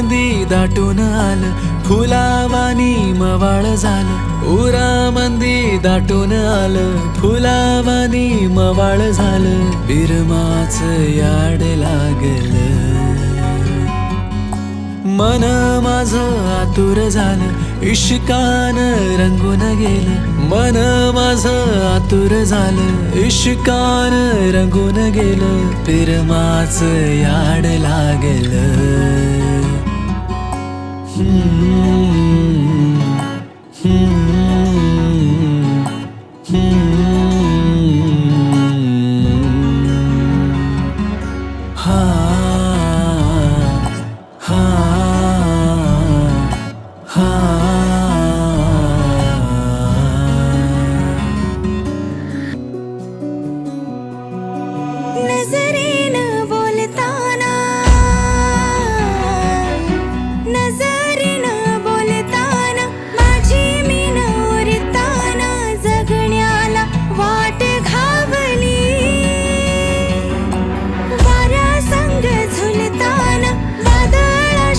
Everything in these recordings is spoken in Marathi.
नदी दाटून आलं फुलावानी मवाळ झालं. उरामंदी दाटून आलं फुलावानी मवाळ झालं. बिरमाच याड लागलं. मन माझ आतुर झालं इश्कान रंगून गेलं. मन माझ आतुर झालं इश्कान रंगून गेलं. बिरमाच याड लागलं. Hmm. Hmm.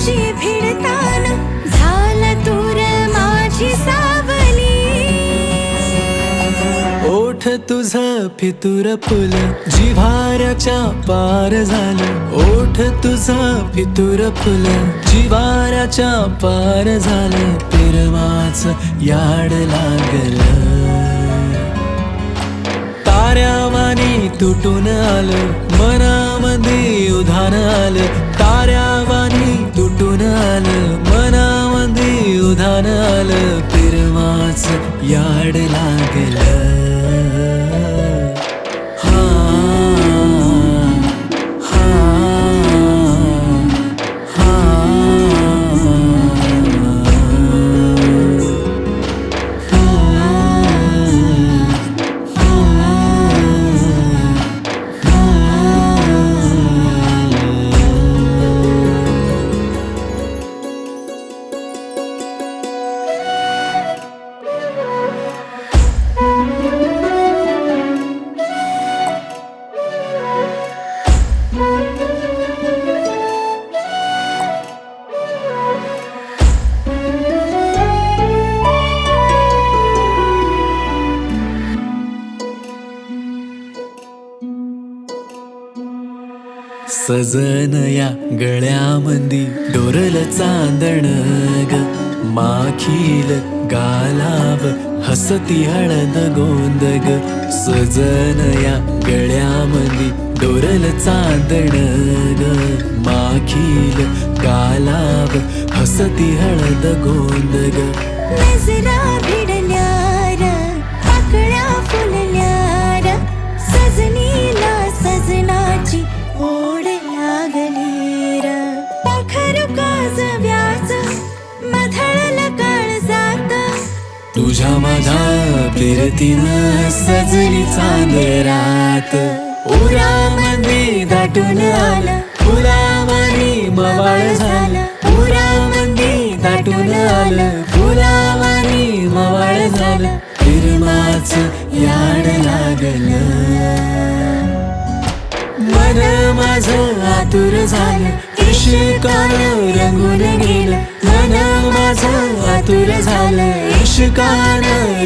वादळाशी भिडताना? झालं तूर माझी सावली. ओठ तुझ फितूर फुल जिव्हाऱ्याच्या पार झालं. ओठ तुझा फितूर फुल जिव्हाऱ्याच्या पार झालं. पिरवाच याड लागलं. ताऱ्यावानी तुटून आलं मनामध्ये उधान आलं. ताऱ्या விளையாடு सजन या गळ्यामंदी डोरल चांदण ग. माखील गालाव हसती हळद गोंद ग. सजन या गळ्यामंदी डोरल चांदण ग. माखील गालाव हसती हळद गोंद ग. नजरा भिडल्या तुझ्या माझ्या फिरतीन सजली चांदरात. उरामध्ये दाटून आलं फुलावानी मवाळ झालं. उरामध्ये दाटून आलं फुलावानी मवाळ झालं. फिरमाच याड लागल. मन माझ आतुर झालं. इश्कानं रंगून गेलं. मन माझं आतुर झालं. इश्कानं